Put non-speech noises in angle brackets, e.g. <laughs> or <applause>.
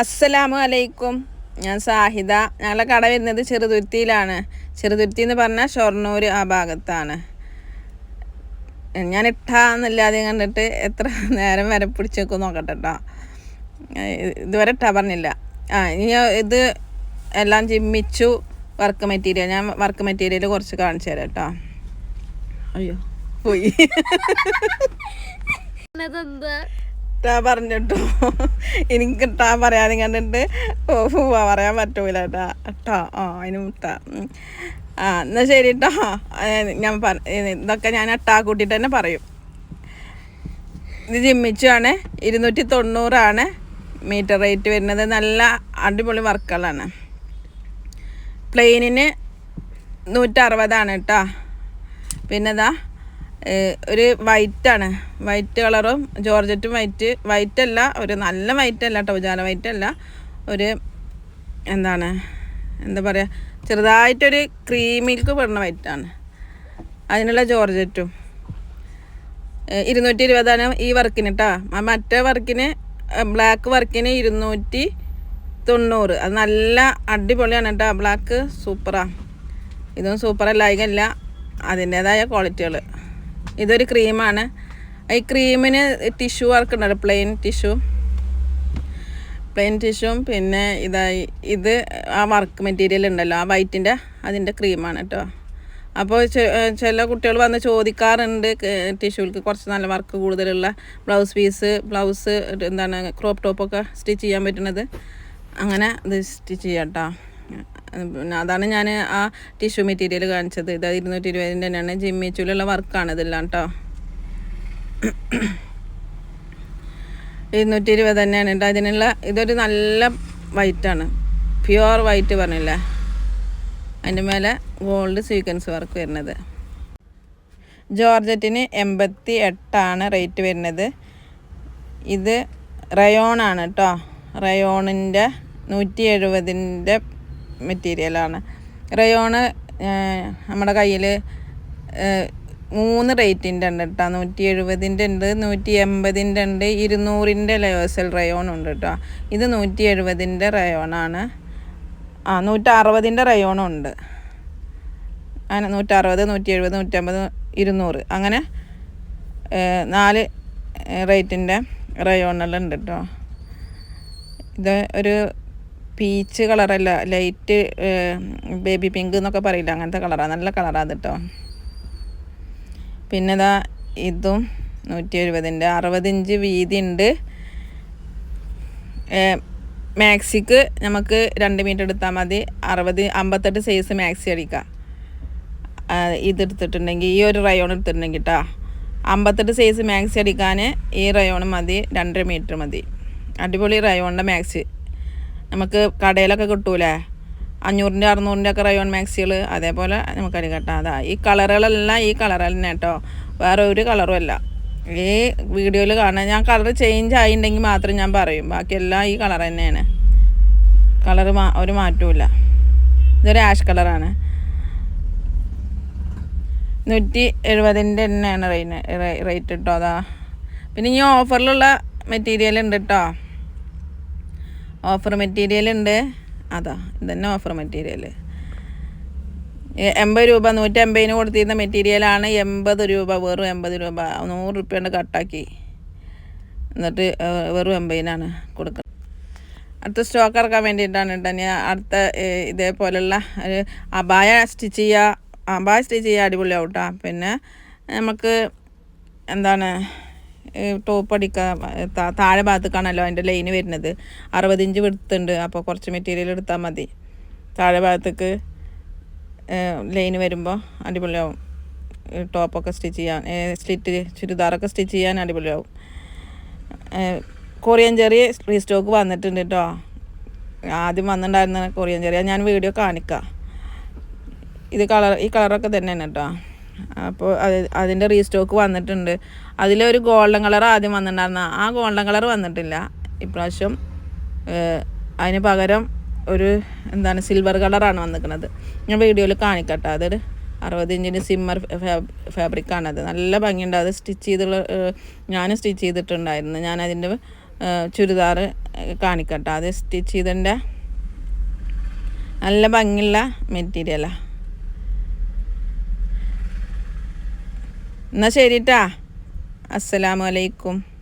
അസ്സലാമു അലൈക്കും. ഞാൻ സാഹിദ. ഞങ്ങളെ കട വരുന്നത് ചെറുതുരുത്തിയിലാണ്. ചെറുതുരുത്തി എന്ന് പറഞ്ഞാൽ ഷൊർണൂർ ആ ഭാഗത്താണ്. ഞാൻ ഇട്ടാന്നില്ലാതെ കണ്ടിട്ട് എത്ര നേരം വരെ പിടിച്ചേക്കും നോക്കട്ടെ കേട്ടോ ഇതുവരെ ഇട്ടാ പറഞ്ഞില്ല. ആ ഇനി ഇത് എല്ലാം ചിമ്മിച്ചു വർക്ക് മെറ്റീരിയൽ. ഞാൻ വർക്ക് മെറ്റീരിയൽ കുറച്ച് കാണിച്ചു തരാം കേട്ടോ അയ്യോ പോയി. <laughs> ടാ പറഞ്ഞിട്ടോ. എനിക്ക് ടാ പറയാതെ കണ്ടിട്ട് പോവാ പറയാൻ പറ്റൂല ട്ടാ. ട്ടോ ആ അതിന് മുട്ടാ. ആ എന്നാ ശരി ട്ടോ. ഞാൻ പറ- ഇതൊക്കെ ഞാൻ അട്ടാ കൂട്ടിയിട്ട് തന്നെ പറയും. ഇത് ജിമ്മിച്ചാണ്. ഇരുന്നൂറ്റി തൊണ്ണൂറാണ് മീറ്റർ റേറ്റ് വരുന്നത്. നല്ല അടിപൊളി വർക്കുകളാണ്. പ്ലെയിനിന് നൂറ്ററുപതാണ് കേട്ടോ പിന്നെ ഇതാ ഏഹ് ഒരു വൈറ്റാണ്. വൈറ്റ് കളറും ജോർജറ്റും വൈറ്റ്. വൈറ്റ് അല്ല ഒരു നല്ല വൈറ്റ് അല്ല കേട്ടോ ഉജാല വൈറ്റ് അല്ല ഒരു എന്താണ് എന്താ പറയുക ചെറുതായിട്ടൊരു ക്രീമിൽക്ക് പെടുന്ന വൈറ്റാണ്. അതിനുള്ള ജോർജറ്റും. ഇരുന്നൂറ്റി ഇരുപതാണ് ഈ വർക്കിന് കേട്ടോ മറ്റേ വർക്കിന് ബ്ലാക്ക് വർക്കിന് ഇരുന്നൂറ്റി തൊണ്ണൂറ് അത് നല്ല അടിപൊളിയാണ് കേട്ടോ ബ്ലാക്ക് സൂപ്പറാണ് ഇതും സൂപ്പറല്ല അല്ലായികല്ല അതിന്റേതായ ക്വാളിറ്റികൾ ഇതൊരു ക്രീമാണ് ഈ ക്രീമിന് ടിഷ്യൂ വർക്ക് ഉണ്ടല്ലോ പ്ലെയിൻ ടിഷ്യൂ പ്ലെയിൻ ടിഷ്യൂം പിന്നെ ഇതായി ഇത് ആ വർക്ക് മെറ്റീരിയൽ ഉണ്ടല്ലോ ആ വൈറ്റിന്റെ അതിന്റെ ക്രീമാണ് കേട്ടോ അപ്പോൾ ചില കുട്ടികൾ വന്ന് ചോദിക്കാറുണ്ട് ടിഷ്യൂൾക്ക് കുറച്ച് നല്ല വർക്ക് കൂടുതലുള്ള ബ്ലൗസ് പീസ് ബ്ലൗസ് എന്താണ് ക്രോപ്പ് ടോപ്പൊക്കെ സ്റ്റിച്ച് ചെയ്യാൻ പറ്റുന്നത്. അങ്ങനെ ഇത് സ്റ്റിച്ച് ചെയ്യാം കേട്ടോ പിന്നെ അതാണ് ഞാൻ ആ ടിഷ്യൂ മെറ്റീരിയൽ കാണിച്ചത്. ഇത് ഇരുന്നൂറ്റി ഇരുപതിന്റെ തന്നെയാണ് ജിമ്മിച്ചൂലുള്ള വർക്കാണ് ഇതെല്ലാം കേട്ടോ ഇരുന്നൂറ്റി ഇരുപത് തന്നെയാണ് കേട്ടോ അതിനുള്ള ഇതൊരു നല്ല വൈറ്റാണ് പ്യുവർ വൈറ്റ് പറഞ്ഞില്ലേ? അതിന്റെ മേലെ ഗോൾഡ് സീക്വൻസ് വർക്ക് വരുന്നത്. ജോർജറ്റിന് എൺപത്തി എട്ടാണ് റേറ്റ് വരുന്നത്. ഇത് റയോണാണ് കേട്ടോ റയോണിന്റെ നൂറ്റി എഴുപതിന്റെ മെറ്റീരിയലാണ് റയോണ് നമ്മുടെ കയ്യിൽ മൂന്ന് റേറ്റിന്റെ ഉണ്ട് കേട്ടോ നൂറ്റി എഴുപതിന്റെ ഉണ്ട് നൂറ്റി എൺപതിന്റെ ഉണ്ട് ഇരുന്നൂറിന്റെ ലയോസൽ റയോൺ ഉണ്ട് കേട്ടോ ഇത് നൂറ്റി എഴുപതിന്റെ റയോണാണ് ആ നൂറ്റി അറുപതിന്റെ റയോണും ഉണ്ട്. അങ്ങനെ നൂറ്ററുപത് നൂറ്റി എഴുപത് നൂറ്റമ്പത് ഇരുന്നൂറ്. അങ്ങനെ നാല് റേറ്റിന്റെ റയോണലുണ്ട് കേട്ടോ ഇത് ഒരു പീച്ച് കളറല്ല ലൈറ്റ് ബേബി പിങ്ക് എന്നൊക്കെ പറയില്ല അങ്ങനത്തെ കളറാണ് നല്ല കളറാണ് കേട്ടോ പിന്നെ ഇതാ ഇതും നൂറ്റി എഴുപതിന്റെ അറുപതിഞ്ച് വീതി ഉണ്ട് മാക്സിക്ക് നമുക്ക് രണ്ട് മീറ്റർ എടുത്താൽ മതി അറുപത് അമ്പത്തെട്ട് സൈസ് മാക്സി അടിക്കാം. ഇത് ഇതെടുത്തിട്ടുണ്ടെങ്കിൽ ഈ ഒരു റയോൺ എടുത്തിട്ടുണ്ടെങ്കിൽ കേട്ടോ അമ്പത്തെട്ട് സൈസ് മാക്സി അടിക്കാൻ ഈ റയോൺ മതി രണ്ടര മീറ്റർ മതി. അടിപൊളി റയോണിന്റെ മാക്സി നമുക്ക് കടയിലൊക്കെ കിട്ടൂലേ? അഞ്ഞൂറിന്റെ അറുന്നൂറിന്റെ ഒക്കെ റയോൺ മാക്സികൾ അതേപോലെ നമുക്ക് അടി കേട്ടോ അതാ ഈ കളറുകളെല്ലാം ഈ കളർ തന്നെ കേട്ടോ വേറെ ഒരു കളറും അല്ല. ഈ വീഡിയോയിൽ കാണാൻ ഞാൻ കളർ ചേഞ്ച് ആയിട്ടുണ്ടെങ്കിൽ മാത്രം ഞാൻ പറയും. ബാക്കിയെല്ലാം ഈ കളർ തന്നെയാണ്. കളർ മാ ഒരു മാറ്റവും ഇതൊരു ആഷ് കളറാണ്. നൂറ്റി എഴുപതിന്റെ തന്നെയാണ് റേറ്റ് റേറ്റ് കേട്ടോ അതാ. പിന്നെ ഈ ഓഫറിലുള്ള മെറ്റീരിയൽ ഉണ്ട് കേട്ടോ ഓഫർ മെറ്റീരിയൽ ഉണ്ട്. അതാ ഇതന്നെ ഓഫർ മെറ്റീരിയൽ എൺപത് രൂപ നൂറ്റി അമ്പതിന് കൊടുത്തിരുന്ന മെറ്റീരിയലാണ് എൺപത് രൂപ വെറും എൺപത് രൂപ. നൂറ് റുപ്യ കൊണ്ട് കട്ടാക്കി. എന്നിട്ട് വെറും എൺപതിനാണ് കൊടുക്കുന്നത് അടുത്ത സ്റ്റോക്ക് ഇറക്കാൻ വേണ്ടിയിട്ടാണ് കേട്ടോ ഞാൻ അടുത്ത ഇതേപോലെയുള്ള ഒരു അബായ സ്റ്റിച്ച് ചെയ്യുക അബായ സ്റ്റിച്ച് ചെയ്യുക അടിപൊളിയാവും കേട്ടോ പിന്നെ നമുക്ക് എന്താണ് ടോപ്പ് അടിക്കുക താഴെ ഭാഗത്തേക്കാണല്ലോ അതിന്റെ ലൈൻ വരുന്നത്. അറുപത് ഇഞ്ച് വിടുത്തുണ്ട് അപ്പോൾ കുറച്ച് മെറ്റീരിയൽ എടുത്താൽ മതി. താഴെ ഭാഗത്തേക്ക് ലൈന് വരുമ്പോൾ അടിപൊളിയാവും. ടോപ്പൊക്കെ സ്റ്റിച്ച് ചെയ്യാൻ സ്ലിറ്റ് ചുരിദാറൊക്കെ സ്റ്റിച്ച് ചെയ്യാൻ അടിപൊളിയാവും. കൊറിയൻ ചെറിയ റീസ്റ്റോക്ക് വന്നിട്ടുണ്ട് കേട്ടോ ആദ്യം വന്നിട്ടുണ്ടായിരുന്ന കൊറിയൻ ചെറിയ ഞാൻ വീഡിയോ കാണിക്കാം. ഇത് കളർ ഈ കളറൊക്കെ തന്നെയാണ് കേട്ടോ അപ്പോൾ അത് അതിന്റെ റീസ്റ്റോക്ക് വന്നിട്ടുണ്ട്. അതിലൊരു ഗോൾഡൻ കളർ ആദ്യം വന്നിട്ടുണ്ടായിരുന്ന. ആ ഗോൾഡൻ കളർ വന്നിട്ടില്ല. ഇപ്രാവശ്യം അതിന് പകരം ഒരു എന്താണ് സിൽവർ കളറാണ് വന്നിരിക്കുന്നത് ഞാൻ വീഡിയോയിൽ കാണിക്കട്ടെ. അതൊരു അറുപത് ഇഞ്ചിന് സിമ്മർ ഫാബ്രിക്കാണത് നല്ല ഭംഗിയുണ്ട്. അത് സ്റ്റിച്ച് ചെയ്തുള്ള ഞാനും സ്റ്റിച്ച് ചെയ്തിട്ടുണ്ടായിരുന്നു. ഞാൻ അതിന്റെ ചുരിദാർ കാണിക്കട്ടെ. അത് സ്റ്റിച്ച് ചെയ്തതിന്റെ നല്ല ഭംഗിയുള്ള മെറ്റീരിയലാണ് എന്നാൽ ശരിട്ടാ. അസ്സലാമു അലൈക്കും.